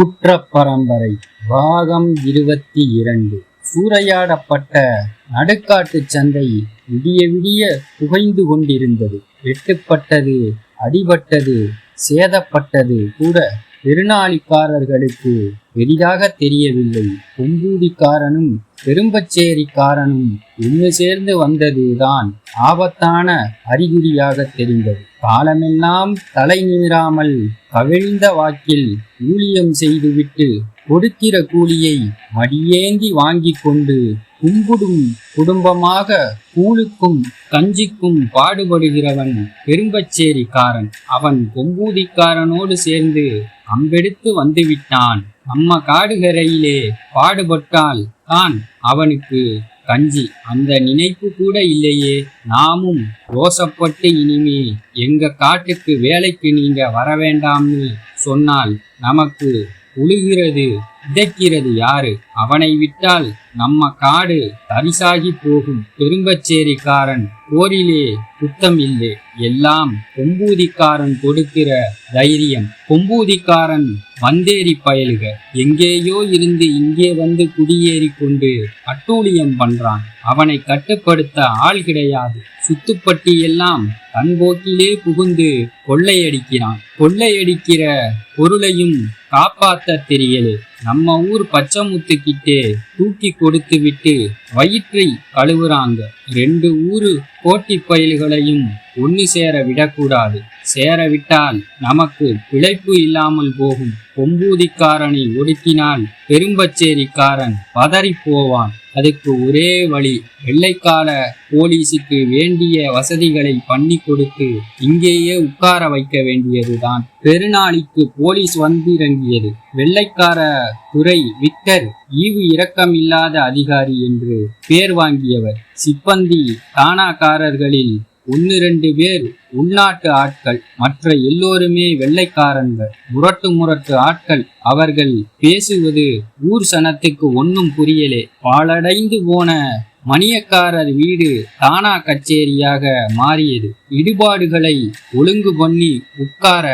குற்ற பரம்பரை பாகம் இருபத்தி இரண்டு சூறையாடப்பட்ட நடுக்காட்டுச் சந்தை விடிய விடிய புகைந்து கொண்டிருந்தது. வெட்டுப்பட்டது அடிபட்டது சேதப்பட்டது கூட திருநாளிக்காரர்களுக்கு பெரிதாக தெரியவில்லை. கொம்பூதிக்காரனும் பெரும்பச்சேரிக்காரனும் ஒன்று சேர்ந்து வந்ததுதான் ஆபத்தான அறிகுறியாக தெரிந்தது. காலமெல்லாம் தலை நிமிராமல் கவிழ்ந்த வாக்கில் ஊழியம் செய்துவிட்டு கொடுக்கிற கூலியை மடியேந்தி வாங்கிக் கொண்டு கும்புடும் குடும்பமாக கூழுக்கும் கஞ்சிக்கும் பாடுபடுகிறவன் பெரும்பச்சேரிக்காரன். அவன் கொம்பூதிக்காரனோடு சேர்ந்து அம்பெடுத்து வந்துவிட்டான். நம்ம காடுகரையிலே பாடுபட்டால் தான் அவனுக்கு கஞ்சி. அந்த நினைப்பு கூட இல்லையே. நாமும் ரோசப்பட்டு இனிமே எங்க காட்டுக்கு வேலைக்கு நீங்க வர வேண்டாம்னு சொன்னால் நமக்கு உழுகிறது. விதைக்கிறது யாரு? அவனை விட்டால் நம்ம காடு தரிசாகி போகும். பெரும்பச்சேரிக்காரன் போரிலே குத்தம் இல்லை. எல்லாம் கொம்பூதிக்காரன் கொடுக்கிற தைரியம். கொம்பூதிக்காரன் வந்தேறி பயலுக. எங்கேயோ இருந்து இங்கே வந்து குடியேறி கொண்டு அட்டூழியம் பண்றான். அவனை கட்டுப்படுத்த ஆள் கிடையாது. சுத்துப்பட்டி எல்லாம் தன் போக்கிலே புகுந்து கொள்ளையடிக்கிறான். கொள்ளையடிக்கிற பொருளையும் காப்பாத்த தெரியலே. நம்ம ஊர் பச்சைமுத்துக்கிட்டே தூக்கி கொடுத்து விட்டு வயிற்றை கழுவுறாங்க. ரெண்டு ஊரு போட்டி பயல்களையும் ஒன்னு சேர விடக்கூடாது. சேர விட்டால் நமக்கு பிழைப்பு இல்லாமல் போகும். கொம்பூதிக்காரனை ஒடுக்கினால் பெரும்பச்சேரிக்காரன் பதறி போவான். அதுக்கு ஒரே வழி வெள்ளைக்கால போலீஸுக்கு வேண்டிய வசதிகளை பண்ணி கொடுத்து இங்கேயே உட்கார வைக்க வேண்டியதுதான். பெருநாளிக்கு போலீஸ் வந்திறங்கியது. வெள்ளைக்கார துறை விக்டர் ஈவு இரக்கம் இல்லாத அதிகாரி என்று பேர் வாங்கியவர். சிப்பந்தி தானாக்காரர்களில் ஒன்னு ரெண்டு பேர் உள்நாட்டு ஆட்கள் மற்ற எல்லோருமே வெள்ளைக்காரன்கள். முரட்டு முரட்டு ஆட்கள் அவர்கள் பேசுவது ஊர் சனத்துக்கு ஒன்னும் புரியலே. பாழடைந்து போன மணியக்காரர் வீடு தானா கச்சேரியாக மாறியது. இடுபாடுகளை ஒழுங்கு பண்ணி உட்கார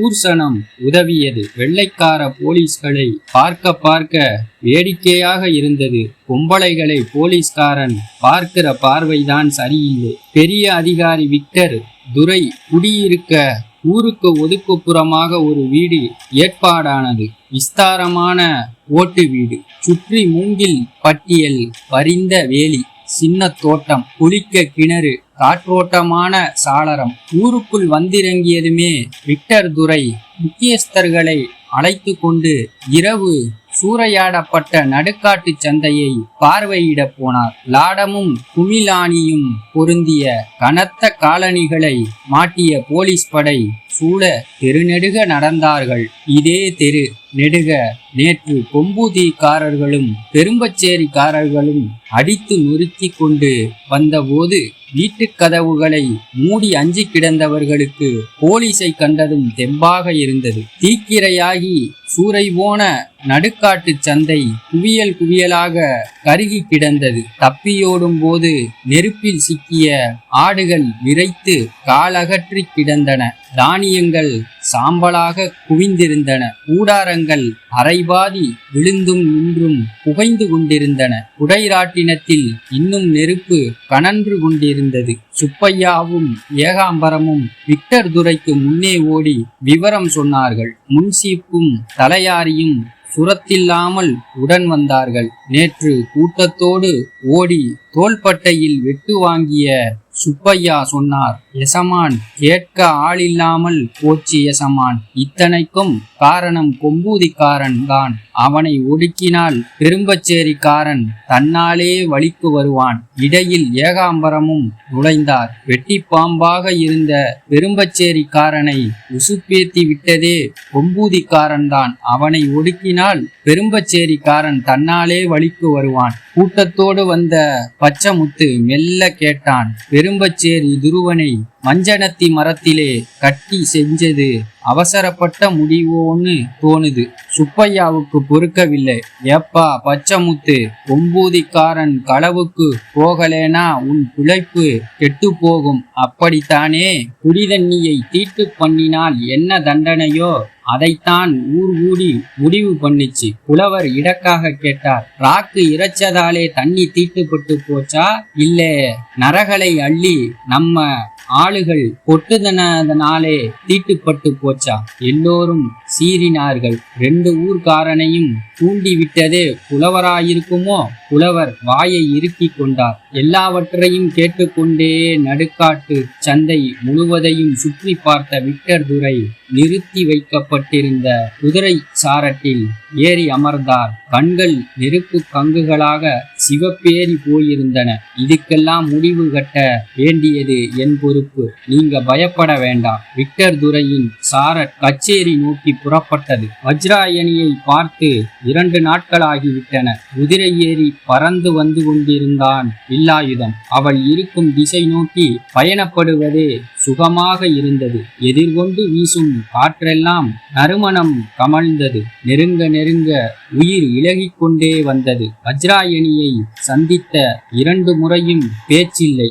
ஊர்சனம் உதவியது. வெள்ளைக்கார போலீஸ்களை பார்க்க பார்க்க வேடிக்கையாக இருந்தது. பொம்பளைகளை போலீஸ்காரன் பார்க்கிற பார்வைதான் சரியில்லை. பெரிய அதிகாரி விக்டர் துரை குடியிருக்க ஊருக்கு ஒதுக்குப்புறமாக ஒரு வீடு ஏற்பாடானது. விஸ்தாரமான ஓட்டு வீடு. சுற்றி மூங்கில் பட்டியல் பரிந்த வேலி சின்ன தோட்டம் குளிக்க கிணறு காற்றோட்டமான சாளரம். ஊருக்குள் வந்திறங்கியதுமே விக்டர் துரை முக்கியஸ்தர்களை அழைத்து கொண்டு இரவு சூறையாடப்பட்ட நடுக்காட்டு சந்தையை பார்வையிட போனார். லாடமும் குமிலானியும் பொருந்திய கனத்த காலணிகளை மாட்டிய போலீஸ் படை சூழ தெருநெடுக நடந்தார்கள். இதே தெரு நெடுக நேற்று கொம்பூதிக்காரர்களும் பெரும்பச்சேரிக்காரர்களும் அடித்து நொறுக்கி கொண்டு வந்தபோது வீட்டுக் கதவுகளை மூடி அஞ்சி கிடந்தவர்களுக்கு போலீஸை கண்டதும் தெம்பாக இருந்தது. தீக்கிரையாகி சூறை போன நடுக்காட்டு சந்தை குவியல் குவியலாக கருகி கிடந்தது. தப்பியோடும் போது நெருப்பில் சிக்கிய ஆடுகள் விரைத்து காலகற்றி கிடந்தன. தானியங்கள் சாம்பலாக குவிந்திருந்தன. கூடாரங்கள் அரைபாதி விழுந்தும் நின்றும் புகைந்து கொண்டிருந்தன. குடைராட்டினத்தில் இன்னும் நெருப்பு கனன்று கொண்டிருந்தது. சுப்பையாவும் ஏகாம்பரமும் விக்டர் துரைக்கு முன்னே ஓடி விவரம் சொன்னார்கள். முன்சீப்பும் தலையாரியும் சுரத்தில்லாமல் உடன் வந்தார்கள். நேற்று கூட்டத்தோடு ஓடி தோள்பட்டையில் வெட்டு வாங்கிய சுப்பையா சொன்னார். எசமான் கேட்க ஆளில்லாமல் போச்சு எசமான். இத்தனைக்கும் காரணம் கொம்பூதிக்காரன் தான். அவனை ஒடுக்கினால் பெரும்பச்சேரிக்காரன் தன்னாலே வழிக்கு வருவான். இடையில் ஏகாம்பரமும் நுழைந்தார். வெட்டி பாம்பாக இருந்த பெரும்பச்சேரிக்காரனை உசுப்பேத்தி விட்டதே கொம்பூதிக்காரன் தான். அவனை ஒடுக்கினால் பெரும்பச்சேரிக்காரன் தன்னாலே வழிக்கு வருவான். கூட்டத்தோடு வந்த பச்சமுத்து மெல்ல கேட்டான். பெரும்பச்சேரி துருவனை மஞ்சனத்தி மரத்திலே கட்டி செஞ்சது அவசரப்பட்ட முடிவோன்னு தோணுது. சுப்பையாவுக்கு பொறுக்கவில்லை. ஏப்பா பச்சமுத்து ஒம்பூதிக்காரன் களவுக்கு போகலேனா உன் பிழைப்பு கெட்டு போகும் அப்படித்தானே? குடிதண்ணியை தீட்டு பண்ணினால் என்ன தண்டனையோ? அதைத்தான் ஊர் கூடி முடிவு பண்ணிச்சு. புலவர் இடக்காக கேட்டார். ராக்கு இறைச்சதாலே தண்ணி தீட்டுப்பட்டு போச்சா? இல்ல நரகளை அள்ளி நம்ம ஆளுகள் கொட்டுதனதனாலே தீட்டுப்பட்டு போச்சா? எல்லோரும் சீறினார்கள். ரெண்டு ஊர்க்காரனையும் தூண்டிவிட்டதே புலவராயிருக்குமோ? புலவர் வாயை இறுக்கி கொண்டார். எல்லாவற்றையும் கேட்டுக்கொண்டே நடுக்காட்டு சந்தை முழுவதையும் சுற்றி பார்த்த விக்டர் துரை நிறுத்தி வைக்கப்பட்டிருந்த குதிரை சாரட்டில் ஏறி அமர்ந்தார். கண்கள் நெருப்பு கங்குகளாக சிவப்பேறி போயிருந்தன. இதுக்கெல்லாம் முடிவு கட்ட வேண்டியது என் பொறுப்பு. நீங்க பயப்பட வேண்டாம். விக்டர் துரையின் சாரட் கச்சேரி நோக்கி புறப்பட்டது. வஜ்ராயணியை பார்த்து இரண்டு நாட்களாகிவிட்டன. குதிரை ஏறி பறந்து வந்து கொண்டிருந்தான் வில்லாயுதம். அவள் இருக்கும் திசை நோக்கி பயணப்படுவதே சுகமாக இருந்தது. எதிர்கொண்டு வீசும் காற்றெல்லாம் நறுமணம் கமழ்ந்தது. நெருங்க நெருங்க உயிர் இலகிக் கொண்டே வந்தது. வஜ்ராயணியை சந்தித்த இரண்டு முறையும் பேச்சில்லை.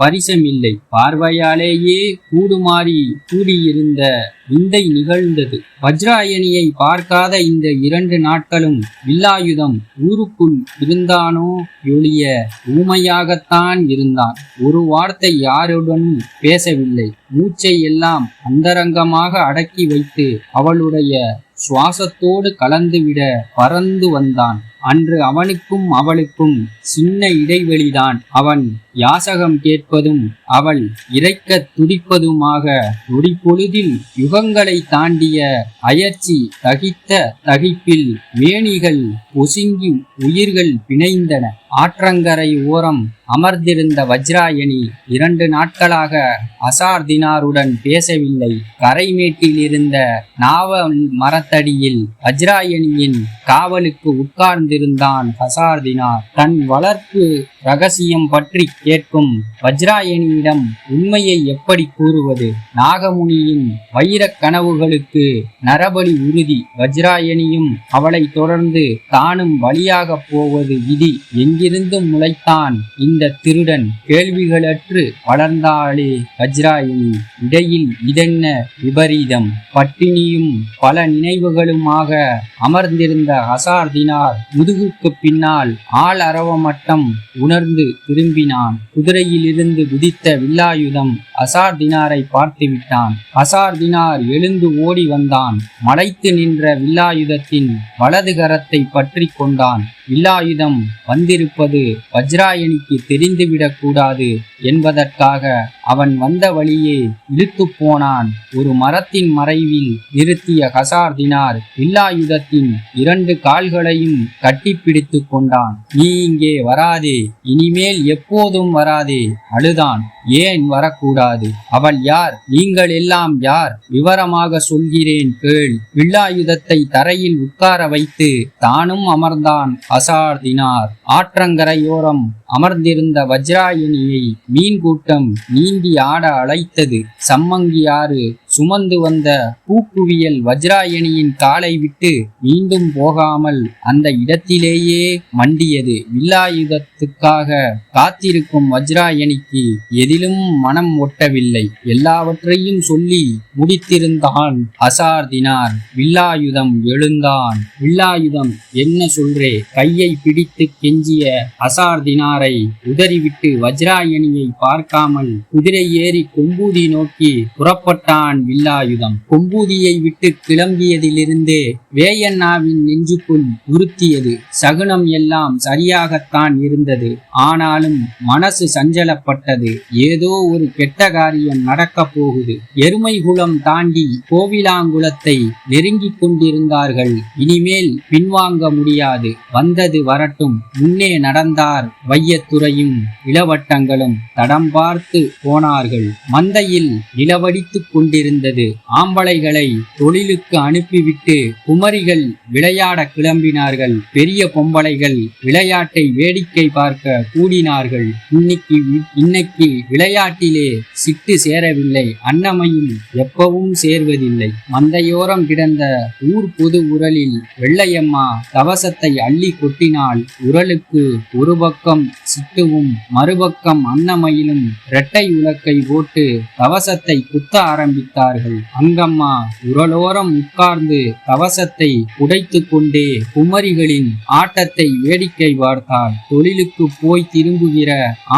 பரிசமில்லை. பார்வையாலேயே கூடுமாறி கூடியிருந்த விந்தை நிகழ்ந்தது. வஜ்ராயணியை பார்க்காத இந்த இரண்டு நாட்களும் வில்லாயுதம் ஊருக்குள் இருந்தானோ ஒழிய ஊமையாகத்தான் இருந்தான். ஒரு வார்த்தை யாருடனும் பேசவில்லை. மூச்சை எல்லாம் அந்தரங்கமாக அடக்கி வைத்து அவளுடைய சுவாசத்தோடு கலந்துவிட பறந்து வந்தான். அன்று அவனுக்கும் அவளுக்கும் சின்ன இடைவெளிதான். அவன் யாசகம் கேட்பதும் அவள் இறைக்க துடிப்பதுமாக நொடிப்பொழுதில் யுகங்களை தாண்டிய அயற்சி தகித்த தகிப்பில் வேணிகள் ஒசுங்கி உயிர்கள் பிணைந்தன. ஆற்றங்கரை ஓரம் அமர்ந்திருந்த வஜ்ராயணி இரண்டு நாட்களாக அசார் தினாருடன் பேசவில்லை. கரைமேட்டில் இருந்த நாவ மரத்தடியில் வஜ்ராயணியின் காவலுக்கு உட்கார்ந்திருந்தான் ஹசார் தினார் தன் வளர்ப்பு ரகசியம் பற்றி கேட்கும் வஜ்ராயணியிடம் உண்மையை எப்படி கூறுவது? நாகமுனியின் வைரக் கனவுகளுக்கு நரபலி உறுதி. வஜ்ராயணியும் அவளை தொடர்ந்து தானும் வழியாக போவது விதி. எங்கிருந்தும் முளைத்தான் இந்த திருடன். கேள்விகளற்று வளர்ந்தாளே வஜ்ராயணி இடையில் இதென்ன விபரீதம்? பட்டினியும் பல நினைவுகளுமாக அமர்ந்திருந்த ஹசார்தினார் முதுகுக்கு பின்னால் ஆள் அரவமட்டம் உணர்ந்து திரும்பினான். குதிரையிலிருந்து குதித்த வில்லாயுதம் அசார் தினாரை பார்த்து விட்டான் அசார் தினார் எழுந்து ஓடி வந்தான். மலைத்து நின்ற வில்லாயுதத்தின் வலது கரத்தை பற்றி கொண்டான். வில்லாயுதம் வந்திருப்பது வஜ்ராயணிக்கு தெரிந்துவிடக்கூடாது என்பதற்காக அவன் வந்த வழியே இழுத்து போனான். ஒரு மரத்தின் மறைவில் நிறுத்திய ஹசார் தினார் வில்லாயுதத்தின் இரண்டு கால்களையும் கட்டிப்பிடித்து கொண்டான். நீ இங்கே வராதே இனிமேல் எப்போதும் வராதே அழுதான். ஏன் வரக்கூடாது? அவள் யார்? நீங்கள் எல்லாம் யார்? விவரமாக சொல்கிறேன் கேள். வில்லாயுதத்தை தரையில் உட்கார வைத்து தானும் அமர்ந்தான். அசார் தினார் ஆற்றங்கரையோரம் அமர்ந்திருந்த வஜ்ராயணியை மீன் கூட்டம் நீந்தி ஆட அழைத்தது. சம்மங்கியாறு சுமந்து வந்த பூக்குவியல் வஜ்ராயணியின் காலை விட்டு மீண்டும் போகாமல் அந்த இடத்திலேயே மண்டியது. வில்லாயுதத்துக்காக காத்திருக்கும் வஜ்ராயணிக்கு எதிலும் மனம் ஒட்டவில்லை. எல்லாவற்றையும் சொல்லி முடித்திருந்தான் அசார்தினார். வில்லாயுதம் எழுந்தான். வில்லாயுதம் என்ன சொல்றே? கையை பிடித்து கெஞ்சிய அசார்தினாரை உதறிவிட்டு வஜ்ராயணியை பார்க்காமல் குதிரை ஏறி கொம்பூதி நோக்கி புறப்பட்டான் வில்லாயுதம் கொம்பூதியை விட்டு கிளம்பியதிலிருந்தே வேயண்ணாவின் நெஞ்சுக்குள் உறுத்தியது சகுனம் எல்லாம் சரியாகத்தான் இருந்தது. ஆனாலும் மனசு சஞ்சலப்பட்டது. ஏதோ ஒரு கெட்ட காரியம் நடக்கப் போகுது. எருமை குளம் தாண்டி கோவிலாங்குளத்தை நெருங்கிக் கொண்டிருந்தார்கள். இனிமேல் பின்வாங்க முடியாது. வந்தது வரட்டும். முன்னே நடந்தார் வையத்துறையும் இளவட்டங்களும் தடம் பார்த்து போனார்கள். மந்தையில் நிலவடித்துக் கொண்டிருந்த இருந்தது. ஆம்பளைகளை தொழிலுக்கு அனுப்பிவிட்டு குமரிகள் விளையாட கிளம்பினார்கள். பெரிய பொம்பளைகள் விளையாட்டை வேடிக்கை பார்க்க கூடினார்கள். இன்னைக்கு இன்னைக்கு விளையாட்டிலே சிட்டு சேரவில்லை. அன்னமையும் எப்பவும் சேர்வதில்லை. மந்தையோரம் கிடந்த ஊர் பொது உரலில் வெள்ளையம்மா கவசத்தை அள்ளி கொட்டினால் உரலுக்கு ஒரு பக்கம் சிட்டுவும் மறுபக்கம் அன்னமயிலும் இரட்டை உலக்கை போட்டு கவசத்தை குத்த ஆரம்பித்தார் ஆரம்பித்தார்கள் அங்கம்மா உரலோரம் உட்கார்ந்து கவசத்தை உடைத்து கொண்டே குமரிகளின் ஆட்டத்தை வேடிக்கை பார்த்தாள். தொழிலுக்கு போய் திரும்புகிற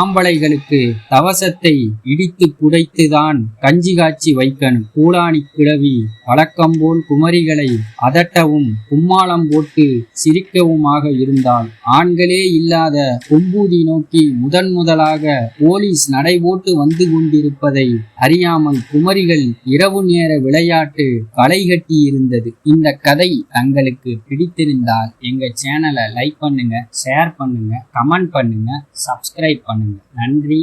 ஆம்பளைகளுக்கு கவசத்தை இடித்து குடைத்துதான் கஞ்சி காய்ச்சி வைக்கணும். கூடாணி கிழவி வழக்கம்போல் குமரிகளை அதட்டவும் கும்மாளம் போட்டு சிரிக்கவுமாக இருந்தாள். ஆண்களே இல்லாத கொம்பூதி நோக்கி முதன் முதலாக போலீஸ் நடைபோட்டு வந்து கொண்டிருப்பதை அறியாமல் குமரிகள் இரவு நேர விளையாட்டு களை கட்டி இருந்தது இந்த கதை தங்களுக்கு பிடித்திருந்தால் எங்க சேனலை லைக் பண்ணுங்க ஷேர் பண்ணுங்க கமெண்ட் பண்ணுங்க சப்ஸ்கிரைப் பண்ணுங்க. நன்றி.